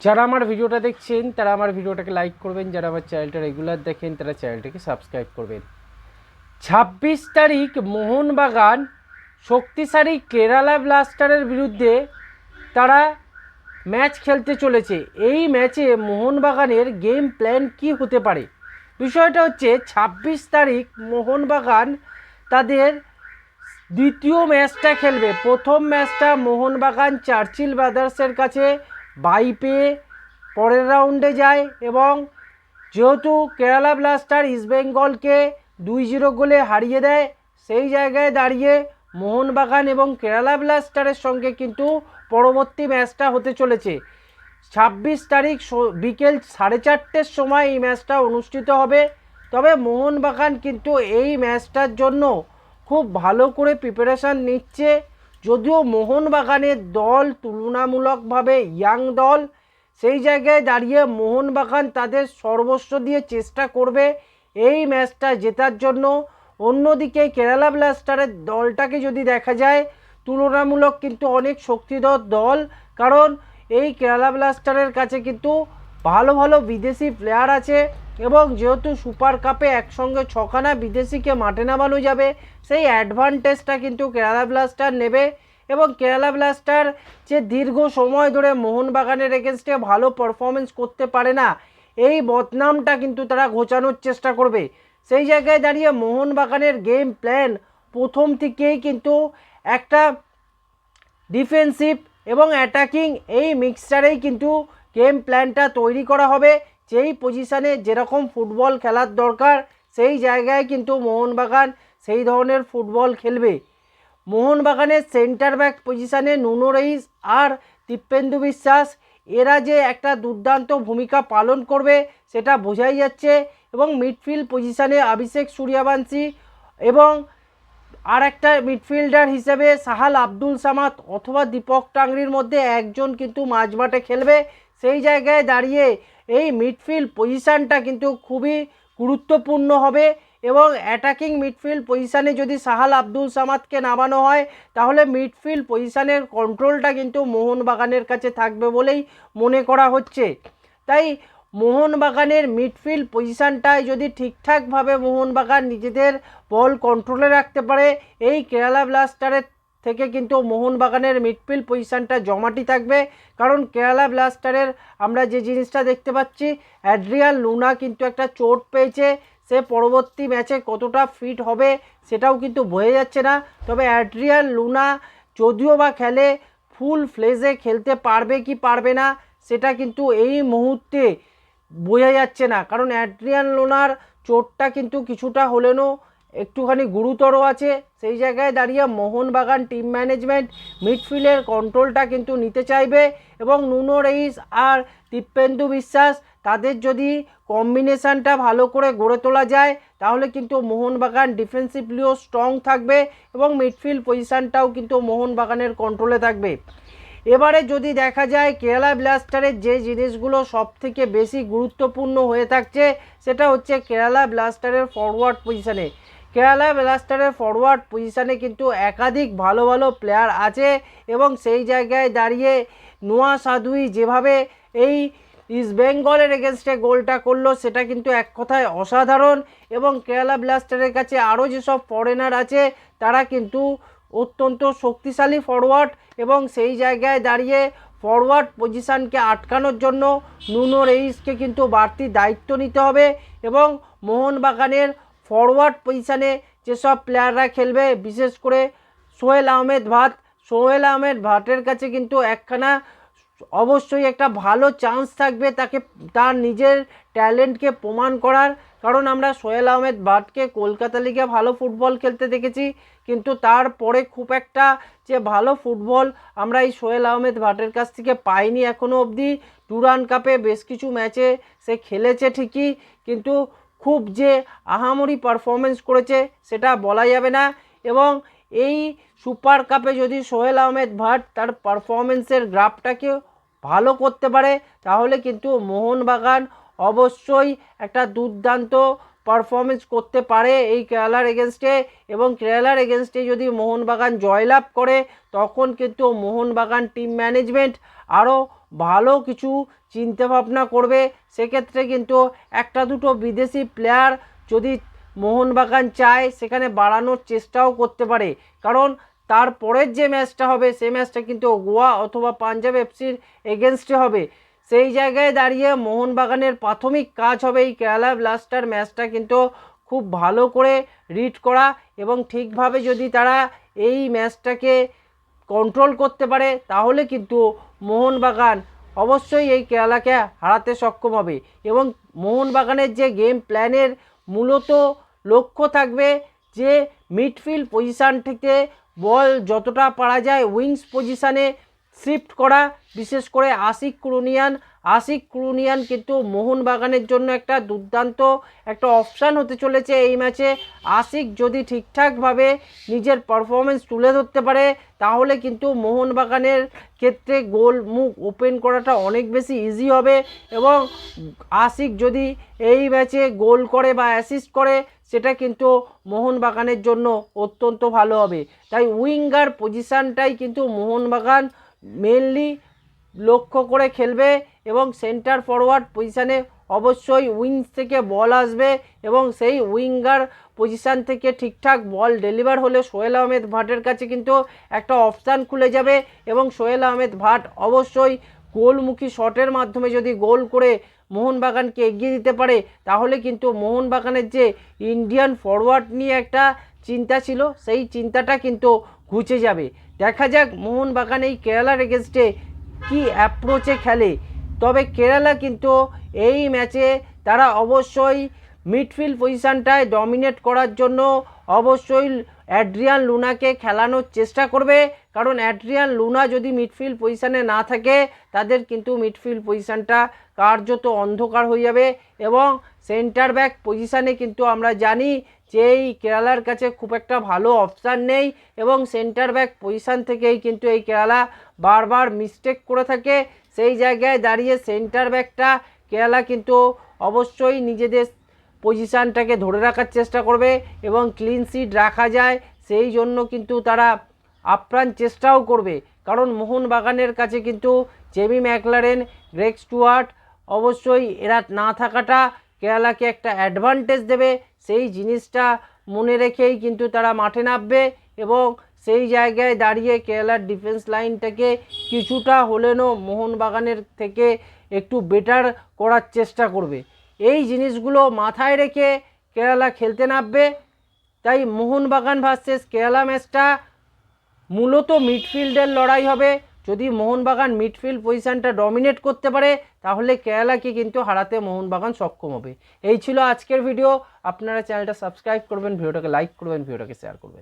যারা আমার ভিডিওটা দেখছেন, তারা আমার ভিডিওটাকে লাইক করবেন। যারা আমার চ্যানেলটা রেগুলার দেখেন, তারা চ্যানেলটাকে সাবস্ক্রাইব করবেন। ছাব্বিশ তারিখ মোহনবাগান, শক্তিশালী কেরালা ব্লাস্টারের বিরুদ্ধে তারা ম্যাচ খেলতে চলেছে। এই ম্যাচে মোহনবাগানের গেম প্ল্যান কি হতে পারে? বিষয়টা হচ্ছে, ছাব্বিশ তারিখ মোহনবাগান তাদের দ্বিতীয় ম্যাচটা খেলবে। প্রথম ম্যাচটা মোহনবাগান চার্চিল ব্রাদার্সের কাছে বাই পেয়ে পরের রাউন্ডে যায় এবং যেহেতু কেরালা ব্লাস্টার ইস্টবেঙ্গলকে দুই জিরো গোলে হারিয়ে দেয়, সেই জায়গায় দাঁড়িয়ে মোহনবাগান এবং কেরালা ব্লাস্টারের সঙ্গে কিন্তু পরবর্তী ম্যাচটা হতে চলেছে। ছাব্বিশ তারিখ বিকেল সাড়ে চারটের সময় এই ম্যাচটা অনুষ্ঠিত হবে। তবে মোহনবাগান কিন্তু এই ম্যাচটার জন্য খুব ভালো করে প্রিপারেশান নিচ্ছে। যদিও মোহনবাগানের দল তুলনামূলকভাবে ইয়াং দল, সেই জায়গায় দাঁড়িয়ে মোহনবাগান তাদের সর্বস্ব দিয়ে চেষ্টা করবে এই ম্যাচটা জেতার জন্য। অন্যদিকে কেরালা ব্লাস্টারের দলটাকে যদি দেখা যায়, তুলনামূলক কিন্তু অনেক শক্তিধর দল, কারণ এই কেরালা ব্লাস্টারের কাছে কিন্তু ভালো ভালো বিদেশি প্লেয়ার আছে। এবং যেহেতু সুপার কাপে একসঙ্গে ছখানা বিদেশিকে মাঠে নামানো যাবে, সেই অ্যাডভান্টেজটা কিন্তু কেরালা ব্লাস্টার নেবে এবং কেরালা ব্লাস্টার যে দীর্ঘ সময় ধরে মোহনবাগানের এগেনস্টে ভালো পারফরমেন্স করতে পারে না, এই বদনামটা কিন্তু তারা ঘোচানোর চেষ্টা করবে। সেই জায়গায় দাঁড়িয়ে মোহনবাগানের গেম প্ল্যান প্রথম থেকেই কিন্তু একটা ডিফেন্সিভ এবং অ্যাটাকিং এই মিক্সচারেই কিন্তু গেম প্ল্যানটা তৈরি করা হবে। যেই পজিশানে যেরকম ফুটবল খেলার দরকার, সেই জায়গায় কিন্তু মোহনবাগান সেই ধরনের ফুটবল খেলবে। মোহনবাগানের সেন্টার ব্যাক পজিশানে নুনো রইস আর দীপেন্দু বিশ্বাস, এরা যে একটা দুর্দান্ত ভূমিকা পালন করবে, সেটা বোঝাই যাচ্ছে। এবং মিডফিল্ড পজিশানে অভিষেক সূর্যবংশী এবং আর একটা মিডফিল্ডার হিসেবে সাহাল আব্দুল সামাদ অথবা দীপক টাংরির মধ্যে একজন কিন্তু মাঝমাঠে খেলবে। সেই জায়গায় দাঁড়িয়ে এই মিডফিল্ড পজিশানটা কিন্তু খুবই গুরুত্বপূর্ণ হবে এবং অ্যাটাকিং মিডফিল্ড পজিশানে যদি সাহাল আব্দুল সামাদকে নামানো হয়, তাহলে মিডফিল্ড পজিশানের কন্ট্রোলটা কিন্তু মোহনবাগানের কাছে থাকবে বলেই মনে করা হচ্ছে। তাই মোহনবাগানের মিডফিল্ড পজিশানটায় যদি ঠিকঠাকভাবে মোহনবাগান নিজেদের বল কন্ট্রোলে রাখতে পারে, এই কেরালা ব্লাস্টারের থেকে কিন্তু মোহনবাগানের মিডফিল্ড পজিশানটা জমাটি থাকবে। কারণ কেরালা ব্লাস্টারের আমরা যে জিনিসটা দেখতে পাচ্ছি অ্যাড্রিয়াল লুনা কিন্তু একটা চোট পেয়েছে। সে পরবর্তী ম্যাচে কতটা ফিট হবে সেটাও কিন্তু বোঝা যাচ্ছে না। তবে অ্যাড্রিয়াল লুনা যদিও বা খেলে, ফুল ফ্লেজে খেলতে পারবে কি পারবে না, সেটা কিন্তু এই মুহূর্তে বোঝা যাচ্ছে না। কারণ অ্যাড্রিয়ান লোনার চোটটা কিন্তু কিছুটা হলেনও। একটুখানি গুরুতর আছে, সেই জায়গায় দাঁড়িয়ে মোহনবাগান টিম ম্যানেজমেন্ট মিডফিল্ডের কন্ট্রোলটা কিন্তু নিতে চাইবে এবং নুনো রেইস আর দীপেন্দু বিশ্বাস তাদের যদি কম্বিনেশানটা ভালো করে গড়ে তোলা যায়, তাহলে কিন্তু মোহনবাগান ডিফেন্সিভলিও স্ট্রং থাকবে এবং মিডফিল্ড পজিশানটাও কিন্তু মোহনবাগানের কন্ট্রোলে থাকবে। এবারে যদি দেখা যায় কেরালা ব্লাস্টারের যে জিনিসগুলো সব থেকে বেশি গুরুত্বপূর্ণ হয়ে থাকছে, সেটা হচ্ছে কেরালা ব্লাস্টারের ফরওয়ার্ড পজিশানে কেরালা ব্লাস্টারের ফরওয়ার্ড পজিশানে কিন্তু একাধিক ভালো ভালো প্লেয়ার আছে এবং সেই জায়গায় দাঁড়িয়ে নোয়া সাদুই যেভাবে এই ইস্ট বেঙ্গলের এগেনস্টে গোলটা করল, সেটা কিন্তু এক কথায় অসাধারণ এবং কেরালা ব্লাস্টারের কাছে আরও যেসব ফরেনার আছে, তারা কিন্তু অত্যন্ত শক্তিশালী ফরওয়ার্ড এবং সেই জায়গায় দাঁড়িয়ে ফরওয়ার্ড পজিশানকে আটকানোর জন্য নুনো রেইসকে কিন্তু বাড়তি দায়িত্ব নিতে হবে এবং মোহনবাগানের ফরওয়ার্ড পজিশানে যেসব প্লেয়াররা খেলবে, বিশেষ করে সোহেল আহমেদ ভাট। সোহেল আহমেদ ভাটের কাছে কিন্তু একখানা অবশ্যই একটা ভালো চান্স থাকবে তাকে, তার নিজের ট্যালেন্টকে প্রমাণ করার। কারণ আমরা সোহেল আহমেদ ভাটকে কলকাতা লিগে ভালো ফুটবল খেলতে দেখেছি, কিন্তু তারপরে খুব একটা যে ভালো ফুটবল আমরা এই সোহেল আহমেদ ভাটের কাছ থেকে পাইনি এখনও অবধি। ডুরান কাপে বেশ কিছু ম্যাচে সে খেলেছে ঠিকই, কিন্তু খুব যে আহামরি পারফরমেন্স করেছে, সেটা বলা যাবে না। এবং এই সুপার কাপে যদি সোহেল আহমেদ ভাট তার পারফরমেন্সের গ্রাফটাকে ভালো করতে পারে, তাহলে কিন্তু মোহনবাগান অবশ্যই একটা দুর্দান্ত পারফরমেন্স করতে পারে এই কেরালার এগেনস্টে এবং কেরালার এগেনস্টে যদি মোহনবাগান জয়লাভ করে, তখন কিন্তু মোহনবাগান টিম ম্যানেজমেন্ট আরও ভালো কিছু চিন্তাভাবনা করবে, সেক্ষেত্রে কিন্তু একটা দুটো বিদেশি প্লেয়ার যদি মোহনবাগান চায়, সেখানে বাড়ানোর চেষ্টাও করতে পারে। কারণ তারপরের যে ম্যাচটা হবে সেই ম্যাচটা কিন্তু গোয়া অথবা পাঞ্জাব এফসির এগেনস্টে হবে। সেই জায়গায় দাঁড়িয়ে মোহনবাগানের প্রাথমিক কাজ হবে এই কেরালা ব্লাস্টার ম্যাচটা কিন্তু খুব ভালো করে রিড করা এবং ঠিকভাবে যদি তারা এই ম্যাচটাকে কন্ট্রোল করতে পারে, তাহলে কিন্তু মোহনবাগান। অবশ্যই এই কেরালাকে হারাতে সক্ষম হবে এবং মোহনবাগানের যে গেম প্ল্যানের মূলত লক্ষ্য থাকবে যে মিডফিল্ড পজিশান থেকে বল যতটা পারা যায় উইংস পজিশানে শিফট করা, বিশেষ করে আশিক ক্রুনিয়ান আশিক ক্রুনিয়ান কিন্তু মোহনবাগানের জন্য একটা দুর্দান্ত একটা অপশান হতে চলেছে এই ম্যাচে। আশিক যদি ঠিকঠাকভাবে নিজের পারফরমেন্স তুলে ধরতে পারে, তাহলে কিন্তু মোহনবাগানের ক্ষেত্রে গোল মুখ ওপেন করাটা অনেক বেশি ইজি হবে এবং আশিক যদি এই ম্যাচে গোল করে বা অ্যাসিস্ট করে, সেটা কিন্তু মোহনবাগানের জন্য অত্যন্ত ভালো হবে। তাই উইঙ্গার পজিশানটাই কিন্তু মোহনবাগান মেনলি লক্ষ্য করে খেলবে। এবং সেন্টার ফরওয়ার্ড পজিশানে অবশ্যই উইংস থেকে বল আসবে এবং সেই উইঙ্গার পজিশান থেকে ঠিকঠাক বল ডেলিভার হলে সোহেল আহমেদ ভাটের কাছে কিন্তু একটা অপশান খুলে যাবে এবং সোহেল আহমেদ ভাট অবশ্যই গোলমুখী শটের মাধ্যমে যদি গোল করে মোহনবাগানকে এগিয়ে দিতে পারে, তাহলে কিন্তু মোহনবাগানের যে ইন্ডিয়ান ফরওয়ার্ড নিয়ে একটা চিন্তা ছিল, সেই চিন্তাটা কিন্তু ঘুচে যাবে। দেখা যাক মোহনবাগান এই কেরালার এগেনস্টে কী অ্যাপ্রোচে খেলে। তবে কেরালা কিন্তু এই ম্যাচে তারা অবশ্যই মিডফিল্ড পজিশানটায় ডমিনেট করার জন্য অবশ্যই অ্যাড্রিয়ান লুনাকে খেলানোর চেষ্টা করবে। কারণ অ্যাড্রিয়ান লুনা যদি মিডফিল্ড পজিশানে না থাকে, তাদের কিন্তু মিডফিল্ড পজিশানটা কার্যত অন্ধকার হয়ে যাবে এবং সেন্টার ব্যাক পজিশানে কিন্তু আমরা জানি যে এই কেরালার কাছে খুব একটা ভালো অপশান নেই এবং সেন্টার ব্যাক পজিশান থেকেই কিন্তু এই কেরালা বারবার মিস্টেক করে থাকে, সেই জায়গায় দাঁড়িয়ে সেন্টার ব্যাকটা কেরালা কিন্তু অবশ্যই নিজেদের পজিশানটাকে ধরে রাখার চেষ্টা করবে এবং ক্লিন সিট রাখা যায়, সেই জন্য কিন্তু তারা আপ্রাণ চেষ্টাও করবে। কারণ মোহনবাগানের কাছে কিন্তু জেমি ম্যাকলারেন গ্রেক স্টুয়ার্ট অবশ্যই এরা না থাকাটা কেরালাকে একটা অ্যাডভান্টেজ দেবে, সেই জিনিসটা মনে রেখেই কিন্তু তারা মাঠে নামবে এবং সেই জায়গায় দাঁড়িয়ে কেরালার ডিফেন্স লাইনটাকে কিছুটা হলেনও মোহনবাগানের থেকে একটু বেটার করার চেষ্টা করবে। এই জিনিসগুলো মাথায় রেখে কেরালা খেলতে নামবে, তাই মোহনবাগান ভার্সেস কেরালা ম্যাচটা মূলত মিডফিল্ডের লড়াই হবে। যদি মোহনবাগান মিডফিল্ড পজিশানটা ডমিনেট করতে পারে, তাহলে কেরালাকে কিন্তু হারাতে মোহনবাগান সক্ষম হবে। এই ছিল আজকের ভিডিও আপনারা চ্যানেলটা সাবস্ক্রাইব করবেন ভিডিওটাকে লাইক করবেন ভিডিওটাকে শেয়ার করবেন।